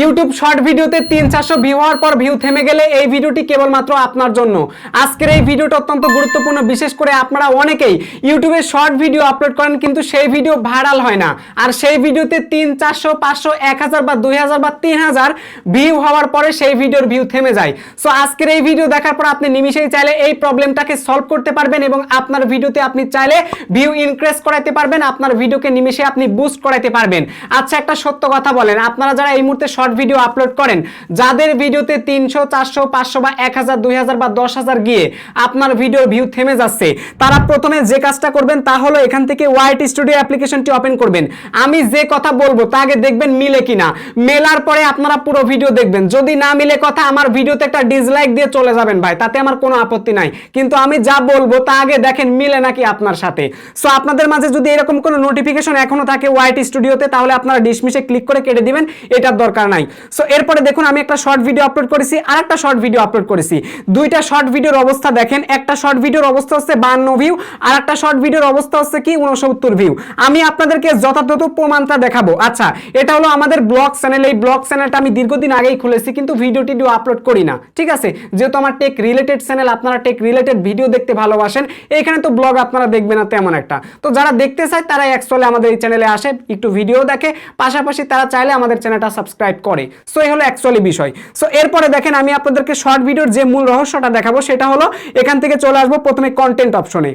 YouTube short ভিডিওতে তিন চারশো ভিউ হওয়ার পর ভিউ থেমে গেলে এই ভিডিওটি কেবলমাত্র আপনার জন্য। আজকের এই ভিডিওটা অত্যন্ত গুরুত্বপূর্ণ, বিশেষ করে আপনারা অনেকেই ইউটিউবে শর্ট ভিডিও আপলোড করেন কিন্তু সেই ভিডিও ভাইরাল হয় না। আর সেই ভিডিওতে তিন চারশো, পাঁচশো, এক হাজার বা দুই হাজার বা তিন হাজার ভিউ হওয়ার পরে সেই ভিডিওর ভিউ থেমে যায়। সো আজকের এই ভিডিও দেখার পর আপনি নিমিশেই চাইলে এই প্রবলেমটাকে সলভ করতে পারবেন এবং আপনার ভিডিওতে আপনি চাইলে ভিউ ইনক্রিজ করাইতে পারবেন, আপনার ভিডিওকে নিমিশে আপনি বুস্ট করাইতে পারবেন। আচ্ছা একটা সত্য কথা বলেন, আপনারা যারা এই মুহূর্তে শর্ট ভিডিও আপলোড করেন। যাদের ভিডিওতে তিনশো, চারশো, পাঁচশো বা এক হাজার, দুই হাজার বা দশ হাজার গিয়ে আপনার ভিডিওর ভিউ থেমে যাচ্ছে, তারা প্রথমে যে কাজটা করবেন তা হলো এখান থেকে ওয়াইট স্টুডিও অ্যাপ্লিকেশনটি ওপেন করবেন। আমি যে কথা বলব তা আগে দেখবেন মিলে কিনা। মেলার পরে আপনারা পুরো ভিডিও দেখবেন। যদি না মিলে কথা, আমার ভিডিওতে একটা ডিসলাইক দিয়ে চলে যাবেন ভাই, তাতে আমার কোনো আপত্তি নাই। কিন্তু আমি যা বলব তা আগে দেখেন মিলে নাকি আপনার সাথে। সো আপনাদের মাঝে যদি এরকম কোনো নোটিফিকেশন এখনও থাকে ওয়াইট স্টুডিওতে তাহলে আপনারা ডিসমিসে ক্লিক করে কেটে দিবেন, এটার দরকার নাই। সো এরপরে দেখুন, আমি একটা শর্ট ভিডিও আপলোড করেছি আর একটা শর্ট ভিডিও আপলোড করেছি। দুইটা শর্ট ভিডিওর অবস্থা দেখেন, একটা শর্ট ভিডিওর অবস্থা হচ্ছে বান্ন ভিউ আর একটা শর্ট ভিডিওর অবস্থা হচ্ছে কি উনসত্তর ভিউ আমি আপনাদেরকে যথাযথ প্রমাণটা দেখাবো। আচ্ছা এটা হলো আমাদের ব্লগ চ্যানেল এই ব্লগ চ্যানেলটা আমি দীর্ঘদিন আগেই খুলেছি, কিন্তু ভিডিও টিডিও আপলোড করি না। ঠিক আছে? যেহেতু আমার টেক রিলেটেড চ্যানেল আপনারা টেক রিলেটেড ভিডিও দেখতে ভালোবাসেন এখানে তো ব্লগ আপনারা দেখবেন না তেমন একটা। তো যারা দেখতে চায় তারা অ্যাকচুয়ালি আমাদের এই চ্যানেলে আসে, একটু ভিডিও দেখে, পাশাপাশি তারা চাইলে আমাদের চ্যানেলটা সাবস্ক্রাইব করে। সো এই হলো অ্যাকচুয়ালি বিষয়। সো এরপরে দেখেন আমি আপনাদেরকে শর্ট ভিডিওর যে মূল রহস্যটা দেখাবো, সেটা হলো এখান থেকে চলে আসব প্রথমে কন্টেন্ট অপশনে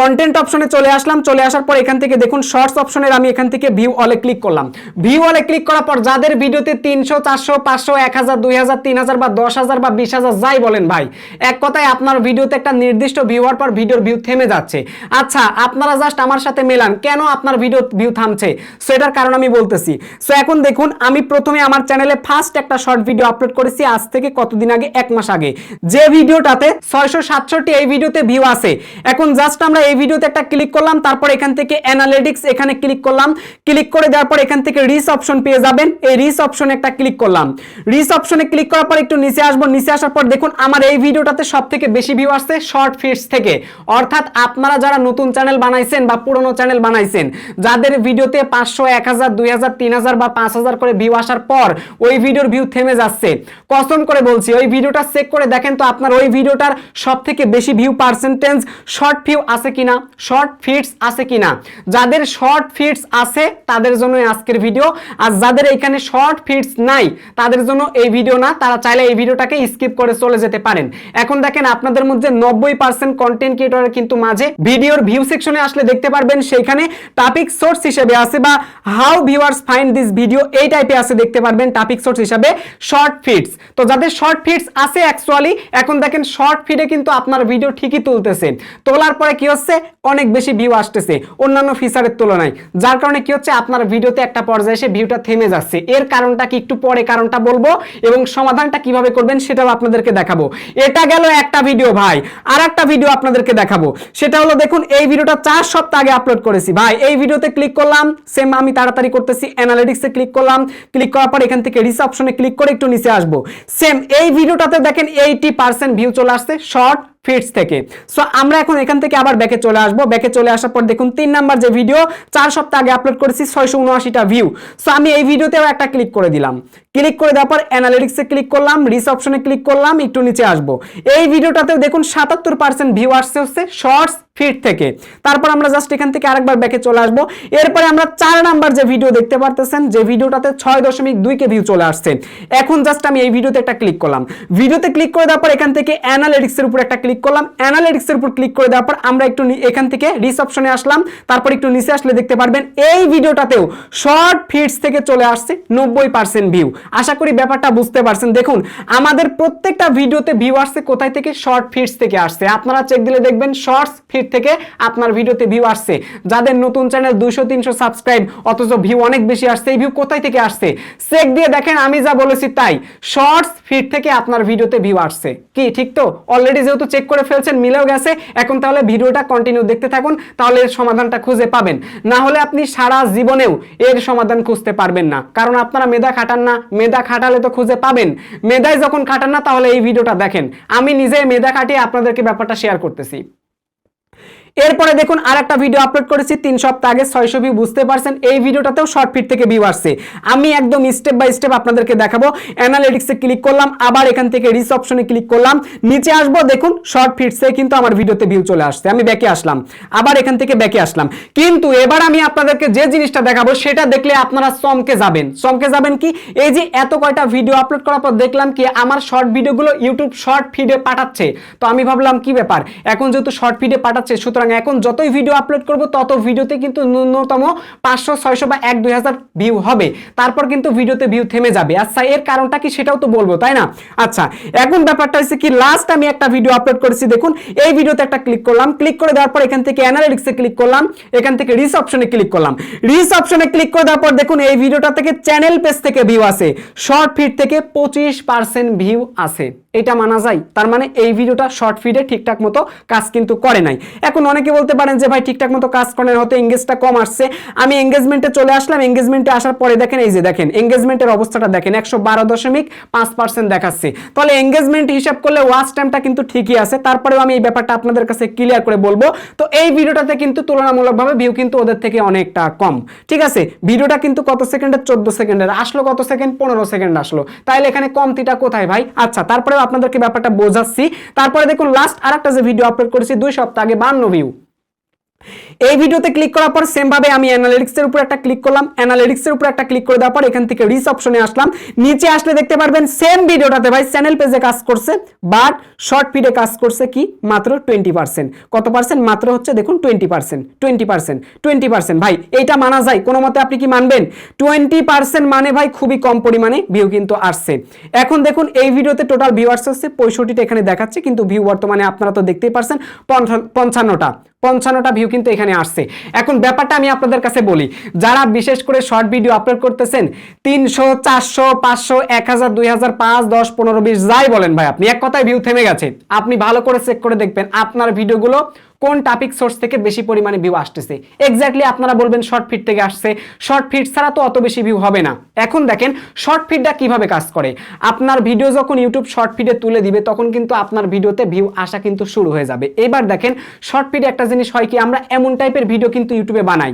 কন্টেন্ট অপশনে চলে আসলাম, চলে আসার পর এখান থেকে দেখুন শর্টস অপশনের আমি এখান থেকে ভিউ অলে ক্লিক করলাম। ভিউ অলে ক্লিক করার পর যাদের ভিডিওতে তিনশো, চারশো, পাঁচশো, এক হাজার, দুই হাজার, তিন হাজার বা দশ হাজার বা বিশ হাজার যাই বলেন ভাই, এক কথায় আপনার ভিডিওতে একটা নির্দিষ্ট ভিউ হওয়ার পর ভিডিওর ভিউ থেমে যাচ্ছে। আচ্ছা আপনারা জাস্ট আমার সাথে মেলান, কেন আপনার ভিডিও ভিউ থামছে? সো এটার কারণ আমি বলতেছি। সো এখন দেখুন, আমি প্রথমে আমার চ্যানেলে ফার্স্ট একটা শর্ট ভিডিও আপলোড করেছি আজ থেকে কতদিন আগে? এক মাস আগে। যে ভিডিওটাতে ছয়শো সাতষট্টি এই ভিডিওতে ভিউ আছে। এখন জাস্ট আমরা এই ভিডিওতে একটা ক্লিক করলাম, তারপর এখান থেকে অ্যানালিটিক্স এখানে ক্লিক করলাম। ক্লিক করে দেওয়ার পর এখান থেকে রিস অপশন পেয়ে যাবেন। এই রিস অপশনে একটা ক্লিক করলাম। রিস অপশনে ক্লিক করার পর একটু নিচে আসব। নিচে আসার পর দেখুন, আমার এই ভিডিওটাতে সব থেকে বেশি ভিউ আসছে শর্ট ফিটস থেকে। অর্থাৎ আপনারা যারা নতুন চ্যানেল বানাইছেন বা পুরনো চ্যানেল বানাইছেন, যাদের ভিডিওতে পাঁচশো, এক হাজার, দুই হাজার, তিন হাজার বা পাঁচ হাজার করে ভিউ আসার পর ওই ভিডিওর ভিউ থেমে যাচ্ছে। কসম করে বলছি, ওই ভিডিওটা চেক করে দেখেন তো আপনার ওই ভিডিওটার সব থেকে বেশি ভিউ পার্সেন্টেজ শর্ট ভিউ আছে কিনা শর্ট ফিটস আছে কিনা। যাদের শর্ট ফিটস আছে, তাদের জন্য আজকের ভিডিও আর যাদের এখানে শর্ট ফিটস নাই, তাদের জন্য এই ভিডিও না। তারা চাইলে এই ভিডিওটাকে স্কিপ করে চলে যেতে পারেন। এখন দেখেন, আপনাদের মধ্যে নব্বই পার্সেন্ট কন্টেন্ট ক্রিয়েটরের কিন্তু মাঝে। ভিডিওর ভিউ সেকশনে আসলে দেখতে পারবেন, সেইখানে টপিক সোর্স হিসেবে আছে বা how viewers find this video এই টাইপে আছে, দেখতে পারবেন টপিক সোর্স হিসাবে শর্ট ফিটস তো যাদের শর্ট ফিটস আছে অ্যাকচুয়ালি এখন দেখেন শর্ট ফিডে কিন্তু আপনার ভিডিও ঠিকই তুলতেছে। তোলার পরে কি হচ্ছে? অনেক বেশি ভিউ আসতেছে অন্যান্য ফিচারের তুলনায়। যার কারণে কি হচ্ছে, আপনার ভিডিওতে একটা পর্যায়ে এসে ভিউটা থেমে যাচ্ছে। এর কারণটা কি, একটু পরে কারণটা বলব এবং সমাধানটা কীভাবে করবেন সেটাও আপনাদেরকে দেখাবো। এটা গেল একটা ভিডিও ভাই। আর একটা ভিডিও আপনাদেরকে দেখাবো। সেটা হলো, দেখুন, এই ভিডিওটা চার সপ্তাহ আগে আপলোড করেছি। ভাই, এই ভিডিওতে ক্লিক করলাম সেম আমি তাড়াতাড়ি করতেছি অ্যানালিটিক্সে ক্লিক করলাম। ক্লিক করার পর এখান থেকে রিস অপশনে ক্লিক করে একটু নিচে আসব। সেম এই ভিডিওটাতে দেখেন এইটি পার্সেন্ট ভিউ চলে আসছে শর্ট ফিটস থেকে। সো আমরা এখন এখান থেকে আবার ব্যাকে চলে আসব। ব্যাকে চলে আসার পর দেখুন, তিন নাম্বার যে ভিডিও চার সপ্তাহ আগে আপলোড করেছি ছয়শো উনআশিটা ভিউ সো আমি এই ভিডিওতেও একটা ক্লিক করে দিলাম। ক্লিক করে দেওয়ার পর অ্যানালিটিক্সে ক্লিক করলাম রিস অপশনে ক্লিক করলাম, একটু নিচে আসব। এই ভিডিওটাতেও দেখুন, সাতাত্তর পার্সেন্ট ভিউ আসছে হচ্ছে শর্টস ফিট থেকে। তারপর আমরা জাস্ট এখান থেকে আরেকবার ব্যাকে চলে আসব। এরপরে আমরা চার নাম্বার যে ভিডিও দেখতে পারতেছেন, যে ভিডিওটাতে ছয় দশমিক দুই কে ভিউ চলে আসছে। এখন জাস্ট আমি এই ভিডিওতে একটা ক্লিক করলাম। ভিডিওতে ক্লিক করে দেওয়ার পর এখান থেকে অ্যানালিটিক্স এর উপর একটা ক্লিক করলাম। অ্যানালিটিক্স এর উপর ক্লিক করে দেওয়ার পর আমরা একটু এখান থেকে রিস আসলাম। তারপর একটু নিচে আসলে দেখতে পারবেন, এই ভিডিওটাতেও শর্ট ফিটস থেকে চলে আসছে, নব্বই পার্সেন্ট ভিউ আশা করি ব্যাপারটা বুঝতে পারছেন। দেখুন, আমাদের প্রত্যেকটা ভিডিওতে ভিউ আসছে কোথায় থেকে? শর্ট ফিটস থেকে আসছে। আপনারা চেক দিলে দেখবেন শর্টস ফিট থেকে আপনার ভিডিওতে ভিউ আসছে। যাদের নতুন চ্যানেল দুশো তিনশো সাবস্ক্রাইব অথচ ভিউ অনেক বেশি আসছে, এই ভিউ কোথায় থেকে আসছে? চেক দিয়ে দেখেন, আমি যা বলেছি তাই। শর্টস ফিট থেকে আপনার ভিডিওতে ভিউ আসছে। কি, ঠিক তো? অলরেডি যেহেতু চেক করে ফেলছেন, মিলেও গেছে। এখন তাহলে ভিডিওটা কন্টিনিউ দেখতে থাকুন, তাহলে এর সমাধানটা খুঁজে পাবেন। না হলে আপনি সারা জীবনেও এর সমাধান খুঁজতে পারবেন না। কারণ আপনারা মেধা খাটান না, মেধা খাটালে তো খুঁজে পাবেন। মেধায় যখন খাটান না, তাহলে এই ভিডিওটা দেখেন। আমি নিজে মেধা খাটিয়ে আপনাদেরকে ব্যাপারটা শেয়ার করতেছি। এরপরে দেখুন আর একটা ভিডিও আপলোড করেছি, তিন সপ্তাহ আগে ছয়শো ভিউ বুঝতে পারছেন। এই ভিডিওটাতেও শর্ট ফিট থেকে ভিউ আসছে। আমি একদম স্টেপ বাই স্টেপ আপনাদেরকে দেখাবো। অ্যানালিটিক্সে ক্লিক করলাম, আবার এখান থেকে রিস অপশনে ক্লিক করলাম। নিচে আসব, দেখুন শর্ট ফিটসে কিন্তু আমার ভিডিওতে ভিউ চলে আসছে। আমি ব্যাকে আসলাম, আবার এখান থেকে ব্যাকে আসলাম। কিন্তু এবার আমি আপনাদেরকে যে জিনিসটা দেখাবো, সেটা দেখলে আপনারা চমকে যাবেন। চমকে যাবেন কি? এই যে এত কয়টা ভিডিও আপলোড করার পর দেখলাম কি, আমার শর্ট ভিডিওগুলো ইউটিউব শর্ট ফিডে পাঠাচ্ছে। তো আমি ভাবলাম কি ব্যাপার? এখন যেহেতু শর্ট ফিডে পাঠাচ্ছে, সুতরাং এখন যতই ভিডিও আপলোড করব, তত ভিডিওতে কিন্তু ন্যূনতম পাঁচশো, ছয়শো বা এক, দুই হাজার ভিউ হবে। তারপর কিন্তু ভিডিওতে ভিউ থেমে যাবে। আচ্ছা এর কারণটা কি সেটাও তো বলব, তাই না? আচ্ছা এখন ব্যাপারটা হচ্ছে কি লাস্ট আমি একটা ভিডিও আপলোড করেছি, দেখুন, এই ভিডিওতে একটা ক্লিক করলাম। ক্লিক করে দেওয়ার পর এখান থেকে অ্যানালিটিক্সে ক্লিক করলাম, এখান থেকে রিস অপশনে ক্লিক করলাম। রিস অপশনে ক্লিক করে দেওয়ার পর দেখুন, এই ভিডিওটা থেকে চ্যানেল পেজ থেকে ভিউ আসে। শর্ট ফিড থেকে পঁচিশ পার্সেন্ট ভিউ আসে। এটা মানা যায়। তার মানে এই ভিডিওটা শর্ট ফিডে ঠিকঠাক মতো কাজ কিন্তু করে নাই। এখন অনেকে বলতে পারেন যে ভাই ঠিকঠাক মতো কাজ করে না, হয়তো এঙ্গেজটা কম আসছে। আমি এঙ্গেজমেন্টে চলে আসলাম এঙ্গেজমেন্টে আসার পরে দেখেন এই যে দেখেন এঙ্গেজমেন্টের অবস্থাটা দেখেন একশো বারো দশমিক পাঁচ পার্সেন্ট দেখাচ্ছে। তাহলে এঙ্গেজমেন্ট হিসাব করলে ওয়াচ টাইমটা কিন্তু ঠিকই আছে। তারপরেও আমি এই ব্যাপারটা আপনাদের কাছে ক্লিয়ার করে বলব। তো এই ভিডিওটাতে কিন্তু তুলনামূলকভাবে ভিউ কিন্তু ওদের থেকে অনেকটা কম। ঠিক আছে? ভিডিওটা কিন্তু কত সেকেন্ডের? চোদ্দ সেকেন্ডের। আসলো কত সেকেন্ড? পনেরো সেকেন্ড আসলো। তাহলে এখানে কমতিটা কোথায় ভাই? আচ্ছা তারপরেও আপনাদেরকে ব্যাপারটা বোঝাচ্ছি। তারপরে দেখুন লাস্ট আর একটা যে ভিডিও আপলোড করেছি, দুই সপ্তাহ আগে বান্ন ভিউ এই ভিডিওতে ক্লিক করার পর সেম ভাবে আমি অ্যানালিটিক্সের উপর একটা ক্লিক করলাম। অ্যানালিটিক্সের উপর একটা ক্লিক করে দেওয়ার পর এখান থেকে রিস অপশনে আসলাম। নিচে আসলে দেখতে পারবেন সেম ভিডিওটাতে ভাই চ্যানেল পেজে কাজ করছে বাট শর্ট ফিডে কাজ করছে কি? মাত্র টোয়েন্টি পার্সেন্ট কত পার্সেন্ট মাত্র হচ্ছে দেখুন twenty percent twenty percent twenty percent ভাই, এইটা মানা যায়। কোনো মতে আপনি কি মানবেন? টোয়েন্টি পার্সেন্ট মানে ভাই খুবই কম পরিমাণে ভিউ কিন্তু আসছে। এখন দেখুন এই ভিডিওতে টোটাল ভিউয়ার্স হচ্ছে পঁয়ষট্টিটা এখানে দেখাচ্ছে, কিন্তু ভিউ বর্তমানে আপনারা তো দেখতেই পারছেন, পঞ্চান্ন- পঞ্চান্নটা। পঞ্চান্নটা ভিউ কিন্তু এখানে আসছে। এখন ব্যাপারটা আমি আপনাদের কাছে বলি, যারা বিশেষ করে শর্ট ভিডিও আপলোড করতেছেন, তিনশো, চারশো, পাঁচশো, এক হাজার, দুই হাজার, পাঁচ, দশ, পনেরো, বিশ, যাই বলেন ভাই, আপনি এক কথায় ভিউ থেমে গেছে। আপনি ভালো করে চেক করে দেখবেন আপনার ভিডিওগুলো কোন টপিক সোর্স থেকে বেশি পরিমাণে ভিউ আসতেছে? এক্স্যাক্টলি আপনারা বলবেন শর্ট ফিট থেকে আসছে। শর্ট ফিট ছাড়া তো অত বেশি ভিউ হবে না। এখন দেখেন শর্ট ফিটটা কীভাবে কাজ করে? আপনার ভিডিও যখন ইউটিউব শর্ট ফিডে তুলে দিবে, তখন কিন্তু আপনার ভিডিওতে ভিউ আসা কিন্তু শুরু হয়ে যাবে। এবার দেখেন শর্ট ফিডে একটা জিনিস হয় কি, আমরা এমন টাইপের ভিডিও কিন্তু ইউটিউবে বানাই,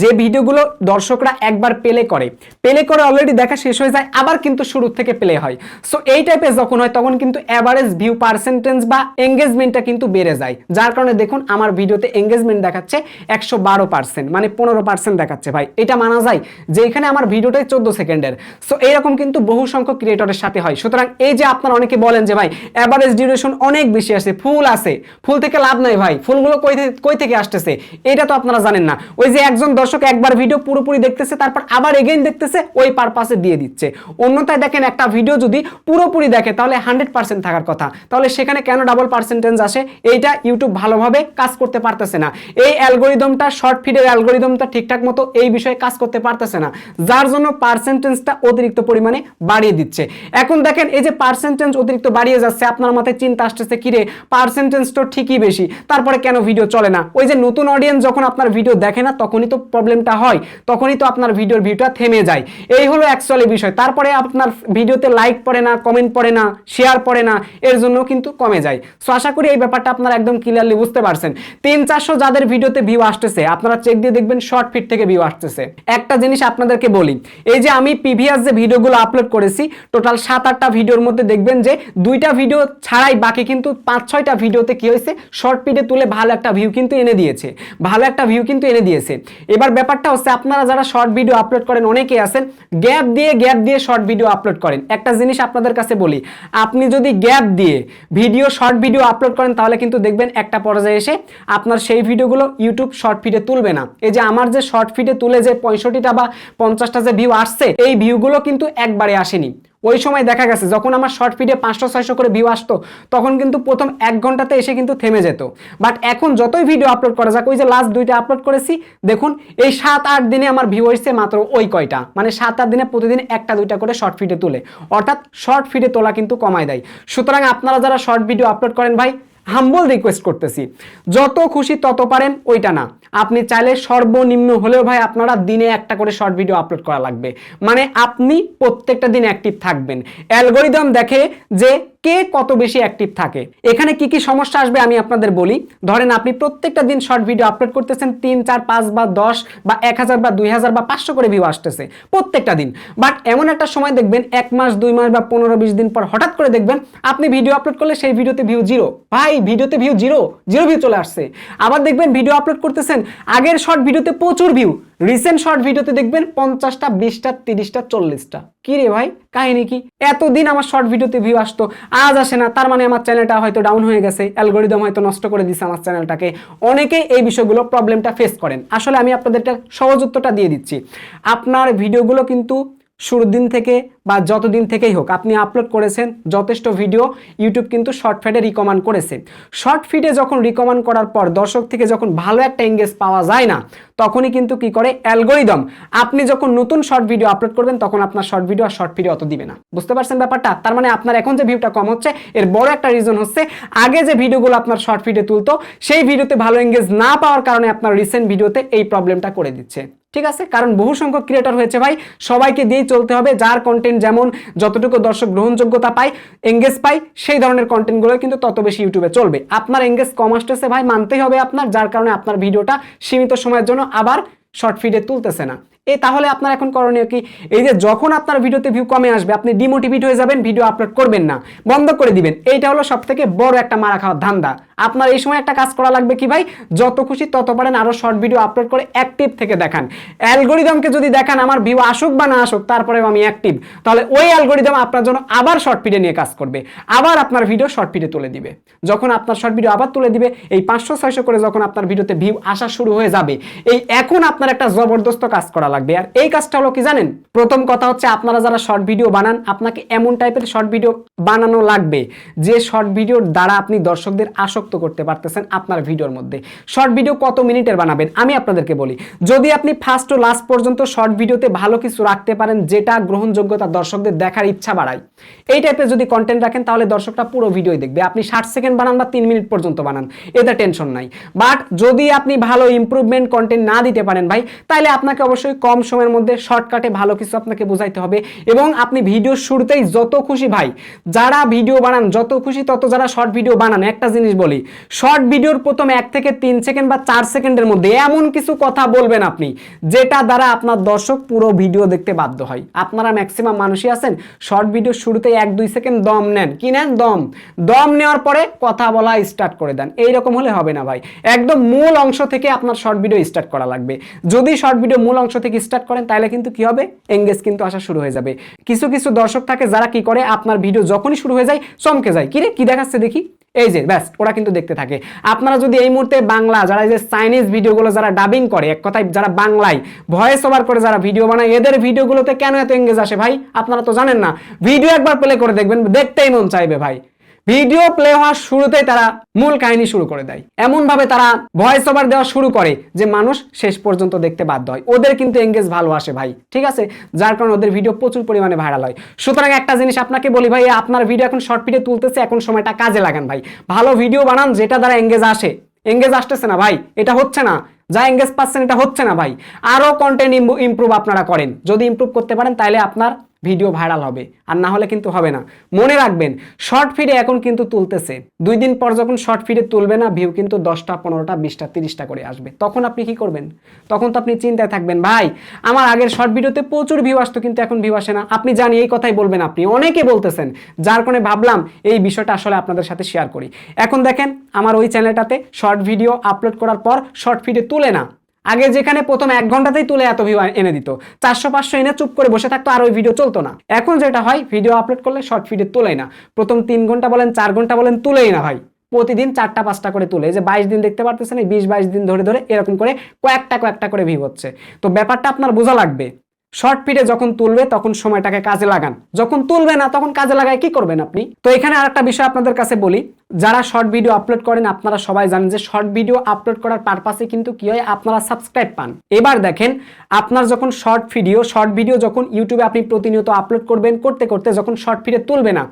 যে ভিডিওগুলো দর্শকরা একবার প্লে করে। প্লে করে অলরেডি দেখা শেষ হয়ে যায়, আবার কিন্তু শুরু থেকে প্লে হয়। সো এই টাইপের যখন হয়, তখন কিন্তু অ্যাভারেজ ভিউ পার্সেন্টেজ বা এঙ্গেজমেন্টটা কিন্তু বেড়ে যায়। যার কারণে দেখুন আমার ভিডিওতে এঙ্গেজমেন্ট দেখাচ্ছে একশো বারো পার্সেন্ট মানে পনেরো পার্সেন্ট দেখাচ্ছে ভাই। এটা মানা যায় যে এখানে আমার ভিডিওটাই চোদ্দ সেকেন্ডের। সো এইরকম কিন্তু বহু সংখ্যক ক্রিয়েটরের সাথে হয়। সুতরাং এই যে আপনারা অনেকে বলেন যে, ভাই অ্যাভারেজ ডিউরেশন অনেক বেশি আসে, ফুল আছে ফুল থেকে লাভ নাই ভাই, ফুলগুলো কই কই থেকে আসতেছে? এটা তো আপনারা জানেন না। ওই যে একজন দর্শক একবার ভিডিও পুরোপুরি দেখতেছে, তারপর আবার এগেইন দেখতেছে, ওই পারপাসে দিয়ে দিচ্ছে। অন্যথায় দেখেন একটা ভিডিও যদি পুরোপুরি দেখে, তাহলে হান্ড্রেড পার্সেন্ট থাকার কথা। তাহলে সেখানে কেন ডাবল পার্সেন্টেজ আসে? এইটা ইউটিউব ভালোভাবে কাজ করতে পারতেছে না। এই অ্যালগোরিদমটা শর্ট ফিডের অ্যালগোরিদমটা ঠিকঠাক মতো এই বিষয়ে কাজ করতে পারতেছে না। যার জন্য পার্সেন্টেজটা অতিরিক্ত পরিমাণে বাড়িয়ে দিচ্ছে। এখন দেখেন, এই যে পার্সেন্টেজ অতিরিক্ত বাড়িয়ে যাচ্ছে, আপনার মাথায় চিন্তা আসতেছে, কিরে পার্সেন্টেজ তো ঠিকই বেশি। তারপরে কেন ভিডিও চলে না? ওই যে নতুন অডিয়েন্স যখন আপনার ভিডিও দেখে না, তখনই তো প্রবলেমটা হয়। তখনই তো আপনার ভিডিওর ভিউটা থেমে যায়। এই হলো অ্যাকচুয়ালি বিষয়। তারপরে আপনার ভিডিওতে লাইক পড়ে না কমেন্ট পড়ে না শেয়ার পড়ে না, এর জন্য কিন্তু কমে যায়। সো আশা করি এই ব্যাপারটা আপনারা একদম ক্লিয়ারলি বুঝতে পারছেন। তিন চারশো যাদের ভিডিওতে ভিউ আসতেছে, আপনারা চেক দিয়ে দেখবেন শর্ট ফিট থেকে ভিউ আসতেছে। একটা জিনিস আপনাদেরকে বলি, এই যে আমি প্রিভিয়াস যে ভিডিওগুলো আপলোড করেছি টোটাল সাত আটটা ভিডিওর মধ্যে দেখবেন যে দুইটা ভিডিও ছাড়াই বাকি কিন্তু পাঁচ ছয়টা ভিডিওতে কি হয়েছে শর্ট ফিডে তুলে ভালো একটা ভিউ কিন্তু এনে দিয়েছে। ভালো একটা ভিউ কিন্তু এনে দিয়েছে। এবার ব্যাপারটা হচ্ছে, আপনারা যারা শর্ট ভিডিও আপলোড করেন, অনেকেই আছেন গ্যাপ দিয়ে গ্যাপ দিয়ে শর্ট ভিডিও আপলোড করেন। একটা জিনিস আপনাদের কাছে বলি, আপনি যদি গ্যাপ দিয়ে ভিডিও শর্ট ভিডিও আপলোড করেন, তাহলে কিন্তু দেখবেন একটা পর্যায়ে এসে আপনার সেই ভিডিওগুলো ইউটিউব শর্ট ফিডে তুলবে না। এই যে আমার যে শর্ট ফিডে তুলে যে পঁয়ষট্টিটা বা পঞ্চাশটা যে ভিউ আসছে, এই ভিউগুলো কিন্তু একবারে আসেনি। ওই সময় দেখা গেছে, যখন আমার শর্ট ফিডে পাঁচশো, ছয়শো করে ভিউ আসতো, তখন কিন্তু প্রথম এক ঘন্টাতে এসে কিন্তু থেমে যেত। বাট এখন যতই ভিডিও আপলোড করা যাক, ওই যে লাস্ট দুইটা আপলোড করেছি, দেখুন, এই সাত, আট দিনে আমার ভিউ হয়েছে মাত্র ওই কয়টা। মানে সাত, আট দিনে প্রতিদিন একটা, দুইটা করে শর্ট ফিডে তুলে। অর্থাৎ শর্ট ফিডে তোলা কিন্তু কমায় দেয়। সুতরাং আপনারা যারা শর্ট ভিডিও আপলোড করেন ভাই হাম্বল রিকোয়েস্ট করতেছি। যত খুশি তত পারেন, ওইটা না। আপনি চাইলে সর্বনিম্ন হলেও ভাই আপনারা দিনে একটা করে শর্ট ভিডিও আপলোড করা লাগবে। মানে আপনি প্রত্যেকটা দিন অ্যাক্টিভ থাকবেন। অ্যালগোরিদম দেখে যে কে কত বেশি অ্যাক্টিভ থাকে? এখানে কি কি সমস্যা আসবে আমি আপনাদের বলি। ধরেন আপনি প্রত্যেকটা দিন শর্ট ভিডিও আপলোড করতেছেন তিন, চার, পাঁচ বা দশ বা এক হাজার বা দুই হাজার বা পাঁচশো করে ভিউ আসতেছে প্রত্যেকটা দিন। বাট এমন একটা সময় দেখবেন এক মাস, দুই মাস বা পনেরো, বিশ দিন পর হঠাৎ করে দেখবেন আপনি ভিডিও আপলোড করলে সেই ভিডিওতে ভিউ জিরো ভাই ভিডিওতে ভিউ জিরো জিরো ভিউ চলে আসছে। আবার দেখবেন ভিডিও আপলোড করতেছেন, আগের শর্ট ভিডিওতে প্রচুর ভিউ রিসেন্ট শর্ট ভিডিওতে দেখবেন পঞ্চাশটা, বিশটা, তিরিশটা, চল্লিশটা। কি রে ভাই? কাহিনী কি? এতদিন আমার শর্ট ভিডিওতে ভিউ আসতো, আজ আসে না। তার মানে আমার চ্যানেলটা হয়তো ডাউন হয়ে গেছে অ্যালগোরিদম হয়তো নষ্ট করে দিছে আমার চ্যানেলটাকে অনেকেই এই বিষয়গুলো প্রবলেমটা ফেস করেন। আসলে আমি আপনাদের একটা সহজ উত্তরটা দিয়ে দিচ্ছি। আপনার ভিডিওগুলো কিন্তু শুরুর দিন থেকে বা যতদিন থেকেই হোক আপনি আপলোড করেছেন যথেষ্ট ভিডিও ইউটিউব কিন্তু শর্ট ফিডে রিকমেন্ড করেছে। শর্ট ফিডে যখন রিকমেন্ড করার পর দর্শক থেকে যখন ভালো একটা এঙ্গেজ পাওয়া যায় না, তখনই কিন্তু কি করে? অ্যালগোরিদম আপনি যখন নতুন শর্ট ভিডিও আপলোড করবেন, তখন আপনার শর্ট ভিডিও আর শর্ট ভিডিও অত দিবে না। বুঝতে পারছেন ব্যাপারটা? তার মানে আপনার এখন যে ভিউটা কম হচ্ছে, এর বড় একটা রিজন হচ্ছে, আগে যে ভিডিওগুলো আপনার শর্ট ভিডিও তুলতো, সেই ভিডিওতে ভালো এঙ্গেজ না পাওয়ার কারণে আপনার রিসেন্ট ভিডিওতে এই প্রবলেমটা করে দিচ্ছে। ঠিক আছে? কারণ বহু সংখ্যক ক্রিয়েটর হয়েছে ভাই, সবাইকে দিয়েই চলতে হবে, যার কন্টেন্ট যেমন যতটুকু দর্শক গ্রহণযোগ্যতা পায় এঙ্গেজ পায়, সেই ধরনের কন্টেন্টগুলো কিন্তু তত বেশি ইউটিউবে চলবে। আপনার এঙ্গেজ কম আসতেছে ভাই, মানতেই হবে আপনার, যার কারণে আপনার ভিডিওটা সীমিত সময়ের জন্য আবার শর্ট ফিডে তুলতেছে না। এ তাহলে আপনার এখন করণীয় কি? এই যে যখন আপনার ভিডিওতে ভিউ কমে আসবে, আপনি ডিমোটিভেট হয়ে যাবেন ভিডিও আপলোড করবেন না, বন্ধ করে দিবেন। এইটা হলো সব থেকে বড় একটা মারা খাওয়ার ধান্দা। আপনার এই সময় একটা কাজ করা লাগবে কি ভাই? যত খুশি তত পারেন আরও শর্ট ভিডিও আপলোড করে অ্যাক্টিভ থেকে দেখান। অ্যালগোরিদমকে যদি দেখান, আমার ভিউ আসুক বা না আসুক, তারপরেও আমি অ্যাক্টিভ তাহলে ওই অ্যালগোরিদম আপনার জন্য আবার শর্ট ভিডিও নিয়ে কাজ করবে। আবার আপনার ভিডিও শর্ট ভিডিও তুলে দিবে। যখন আপনার শর্ট ভিডিও আবার তুলে দিবে, এই পাঁচশো, ছয়শো করে যখন আপনার ভিডিওতে ভিউ আসা শুরু হয়ে যাবে, এই এখন আপনার একটা জবরদস্ত কাজ করা লাগবে। আর এই কাজটা হলো কি জানেন? প্রথম কথা হচ্ছে আপনারা যারা শর্ট ভিডিও বানান, আপনাকে এমন টাইপের শর্ট ভিডিও বানানো লাগবে, যে শর্ট ভিডিওর দ্বারা আপনি দর্শকদের আসক্ত করতে পারতেছেন আপনার ভিডিওর মধ্যে। শর্ট ভিডিও কত মিনিটের বানাবেন? আমি আপনাদেরকে বলি, যদি আপনি ফার্স্ট ও লাস্ট পর্যন্ত শর্ট ভিডিওতে ভালো কিছু রাখতে পারেন, যেটা গ্রহণযোগ্যতা দর্শকদের দেখার ইচ্ছা বাড়ায়, এই টাইপের যদি কন্টেন্ট রাখেন, তাহলে দর্শকটা পুরো ভিডিওই দেখবে। আপনি ষাট সেকেন্ড বানান বা তিন মিনিট পর্যন্ত বানান, এতে টেনশন নাই। বাট যদি আপনি ভালো ইমপ্রুভমেন্ট কন্টেন্ট না দিতে পারেন ভাই, তাহলে আপনাকে অবশ্যই কম সময়ের মধ্যে শর্টকাটে ভালো কিছু আপনাকে বোঝাইতে হবে এবং আপনি ভিডিও শুরুতেই যত খুশি ভাই, যারা ভিডিও বানান, যত খুশি তত যারা শর্ট ভিডিও বানান, একটা জিনিস বলি শর্ট ভিডিওর প্রথম এক থেকে তিন সেকেন্ড বা চার সেকেন্ডের মধ্যে এমন কিছু কথা বলবেন আপনি, যেটা দ্বারা আপনার দর্শক পুরো ভিডিও দেখতে বাধ্য হয়। আপনারা ম্যাক্সিমাম মানুষই আছেন শর্ট ভিডিও শুরুতে এক দুই সেকেন্ড দম নেন। কি নেন? দম। দম নেওয়ার পরে কথা বলা স্টার্ট করে দেন। এইরকম হলে হবে না ভাই। একদম মূল অংশ থেকে আপনার শর্ট ভিডিও স্টার্ট করা লাগবে। যদি শর্ট ভিডিও মূল অংশ থেকে স্টার্ট করেন, তাহলে কিন্তু কি হবে? এঙ্গেজ কিন্তু আসা শুরু হয়ে যাবে। কিছু কিছু দর্শক থাকে যারা কি করে? আপনার ভিডিও যখনই শুরু হয়ে যায়, চমকে যায়। কি রে? কি দেখাচ্ছে দেখি? এই যে, ব্যাস, ওরা কিন্তু দেখতে থাকে। আপনারা যদি এই মুহূর্তে বাংলা, যারা যে চাইনিজ ভিডিওগুলো যারা ডাবিং করে, এক কথায় যারা বাংলায় ভয়েস ওভার করে যারা ভিডিও বানায়, এদের ভিডিওগুলোতে কেন এত এঙ্গেজ আসে ভাই? আপনারা তো জানেন না। ভিডিও একবার প্লে করে দেখবেন, দেখতেই মন চাইবে ভাই। ভিডিও প্লে হওয়ার শুরুতেই তারা মূল কাহিনী শুরু করে দেয়। এমন ভাবে তারা ভয়েস ওভার দেওয়া শুরু করে যে মানুষ শেষ পর্যন্ত দেখতে বাধ্য হয়। ওদের কিন্তু এঙ্গেজ ভালো আসে ভাই, ঠিক আছে? যার কারণে ওদের ভিডিও প্রচুর পরিমাণে ভাইরাল হয়। সুতরাং একটা জিনিস আপনাকে বলি ভাই, আপনার ভিডিও এখন শর্ট ভিডিও তুলতেছে, এখন সময়টা কাজে লাগান ভাই। ভালো ভিডিও বানান, যেটা দ্বারা এঙ্গেজ আসে। এঙ্গেজ আসতেছে না ভাই, এটা হচ্ছে না। যা এঙ্গেজ পাচ্ছেন, এটা হচ্ছে না ভাই। আরও কন্টেন্ট ইমপ্রুভ আপনারা করেন। যদি ইমপ্রুভ করতে পারেন তাহলে আপনার ভিডিও ভাইরাল হবে। আর না হলে কিন্তু হবে না। মনে রাখবেন শর্ট ফিডে এখন কিন্তু তুলতেছে। দুই দিন পর যখন শর্ট ফিডে তুলবে না ভিউ কিন্তু দশটা, পনেরোটা, বিশটা, তিরিশটা করে আসবে। তখন আপনি কি করবেন? তখন তো আপনি চিন্তায় থাকবেন, ভাই, আমার আগের শর্ট ভিডিওতে প্রচুর ভিউ আসতো, কিন্তু এখন ভিউ আসে না। আপনি জানি, এই কথাই বলবেন আপনি। অনেকে বলতেছেন, যার কারণে ভাবলাম এই বিষয়টা আসলে আপনাদের সাথে শেয়ার করি। এখন দেখেন, আমার ওই চ্যানেলটাতে শর্ট ভিডিও আপলোড করার পর শর্ট ফিডে তুলে না। আগে যেখানে প্রথম এক ঘন্টাতেই তুলে এত ভিউ এনে দিত। চারশো, পাঁচশো এনে চুপ করে বসে থাকতো, আর ওই ভিডিও চলতো না। এখন যেটা হয় ভিডিও আপলোড করলে শর্ট ভিডিও তোলে না। প্রথম তিন ঘণ্টা বলেন, চার ঘণ্টা বলেন, তুলেই না ভাই। প্রতিদিন চারটা, পাঁচটা করে তুলে। যে বাইশ দিন দেখতে পারতেছেন, এই বিশ, বাইশ দিন ধরে ধরে এরকম করে কয়েকটা কয়েকটা করে ভিউ হচ্ছে। তো ব্যাপারটা আপনার বোঝা লাগবে। শর্ট পিডে যখন তুলবে, তখন সময়টাকে কাজে লাগান। যখন তুলবে না, তখন কাজে লাগায় কি করবেন আপনি? তো এখানে আর একটা বিষয় আপনাদের কাছে বলি। যারা শর্ট ভিডিও আপলোড করেন, আপনারা সবাই জানেন যে শর্ট ভিডিও আপলোড করার পারপাসে কিন্তু কি হয়? আপনারা সাবস্ক্রাইব পান। এবার দেখেন, আপনার যখন শর্ট ভিডিও শর্ট ভিডিও যখন ইউটিউবে আপনি প্রতিনিয়ত আপলোড করবেন, করতে করতে যখন শর্ট ভিডিও তুলবে না,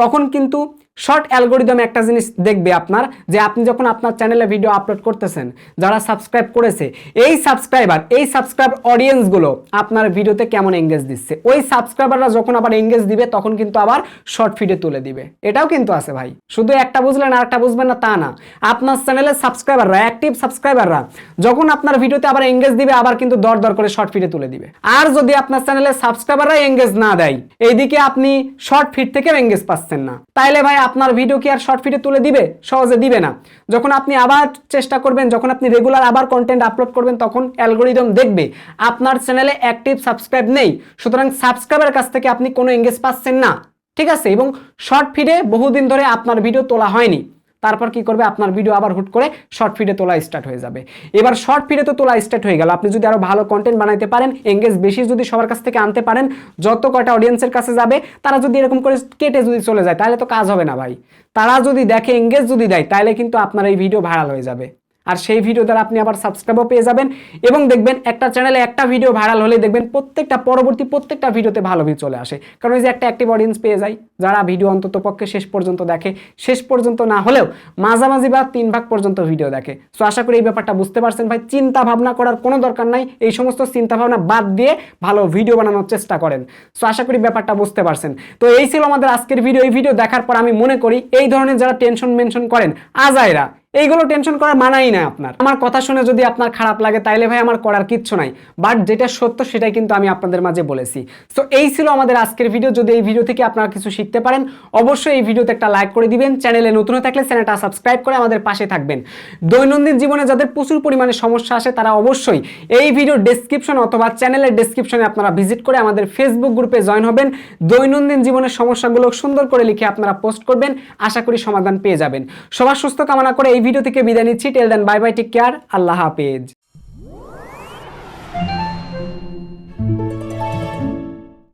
তখন কিন্তু শর্ট অ্যালগোরিদম একটা জিনিস দেখবে আপনার, যে আপনি যখন আপনার চ্যানেলে ভিডিও আপলোড করতেছেন, যারা সাবস্ক্রাইব করেছে, এই সাবস্ক্রাইবার এই সাবস্ক্রাইব অডিয়েন্সগুলো আপনার ভিডিওতে কেমন এঙ্গেজ দিচ্ছে? ওই সাবস্ক্রাইবাররা যখন আবার এঙ্গেজ দিবে, তখন কিন্তু আবার শর্ট ভিডিও তুলে দিবে। এটাও কিন্তু আছে ভাই। শুধু একটা বুঝলেন আর একটা বুঝবেন না, তা না। আপনার চ্যানেলের সাবস্ক্রাইবাররা অ্যাক্টিভ সাবস্ক্রাইবাররা যখন আপনার ভিডিওতে আবার এঙ্গেজ দিবে, আবার কিন্তু দর দর করে শর্ট ভিডিও তুলে দিবে। আর যদি আপনার চ্যানেলের সাবস্ক্রাইবাররা এঙ্গেজ না দেয়, এইদিকে আপনি শর্ট ফিড থেকে এঙ্গেজ পাচ্ছেন না। তাইলে ভাই আপনার ভিডিও কি আর শর্ট ফিডে তুলে দিবে? সহজে দিবে না। যখন আপনি আবার চেষ্টা করবেন, যখন আপনি রেগুলার আবার কন্টেন্ট আপলোড করবেন, তখন অ্যালগোরিদম দেখবে, আপনার চ্যানেলে অ্যাক্টিভ সাবস্ক্রাইব নেই। সুতরাং সাবস্ক্রাইবার কাছ থেকে আপনি কোনো এঙ্গেজ পাচ্ছেন না। ঠিক আছে? এবং শর্ট ফিডে বহুদিন ধরে আপনার ভিডিও তোলা হয়নি। তারপর কি করবে? আপনার ভিডিও আবার হুট করে শর্ট ফিডে তোলা স্টার্ট হয়ে যাবে। এবার শর্ট ফিডে তো তোলা স্টার্ট হয়ে গেল। আপনি যদি আরও ভালো কন্টেন্ট বানাইতে পারেন এঙ্গেজ বেশি যদি সবার কাছ থেকে আনতে পারেন, যত কয়টা অডিয়েন্সের কাছে যাবে, তারা যদি এরকম করে কেটে যদি চলে যায়, তাহলে তো কাজ হবে না ভাই। তারা যদি দেখে এঙ্গেজ যদি দেয়, তাহলে কিন্তু আপনার এই ভিডিও ভাইরাল হয়ে যাবে। আর সেই ভিডিও দ্বারা আপনি আবার সাবস্ক্রাইবও পেয়ে যাবেন এবং দেখবেন একটা চ্যানেলে একটা ভিডিও ভাইরাল হলে দেখবেন প্রত্যেকটা, পরবর্তী প্রত্যেকটা ভিডিওতে ভালো ভিউ চলে আসে। কারণ এই যে একটা অ্যাক্টিভ অডিয়েন্স পেয়ে যায়, যারা ভিডিও অন্তত পক্ষে শেষ পর্যন্ত দেখে, শেষ পর্যন্ত না হলেও মাঝামাঝি বা তিন ভাগ পর্যন্ত ভিডিও দেখে। সো আশা করি এই ব্যাপারটা বুঝতে পারছেন ভাই। চিন্তা ভাবনা করার কোনো দরকার নাই। এই সমস্ত চিন্তা ভাবনা বাদ দিয়ে ভালো ভিডিও বানানোর চেষ্টা করেন। সো আশা করি ব্যাপারটা বুঝতে পারছেন। তো এই ছিল আমাদের আজকের ভিডিও এই ভিডিও দেখার পর আমি মনে করি এই ধরনের যারা টেনশন মেনশন করেন, আজাইরা এইগুলো টেনশন করার মানাই না আপনার। আমার কথা শুনে যদি আপনার খারাপ লাগে, তাইলে ভাই আমার করার কিচ্ছু নাই। বাট যেটা সত্য, সেটাই কিন্তু আমি আপনাদের মাঝে বলেছি। তো এই ছিল আমাদের আজকের ভিডিও যদি এই ভিডিও থেকে আপনারা কিছু শিখতে পারেন, অবশ্যই এই ভিডিওতে একটা লাইক করে দিবেন। চ্যানেলে নতুন হয়ে থাকলে চ্যানেলটা সাবস্ক্রাইব করে আমাদের পাশে থাকবেন। দৈনন্দিন জীবনে যাদের প্রচুর পরিমাণে সমস্যা আসে, তারা অবশ্যই এই ভিডিও ডেসক্রিপশন অথবা চ্যানেলের ডেসক্রিপশনে আপনারা ভিজিট করে আমাদের ফেসবুক গ্রুপে জয়েন হবেন। দৈনন্দিন জীবনের সমস্যাগুলো সুন্দর করে লিখে আপনারা পোস্ট করবেন। আশা করি সমাধান পেয়ে যাবেন। সবার সুস্থ কামনা করে এই ভিডিও থেকে বিদায় নিচ্ছি। Tell then bye bye take care আল্লাহ হাফেজ।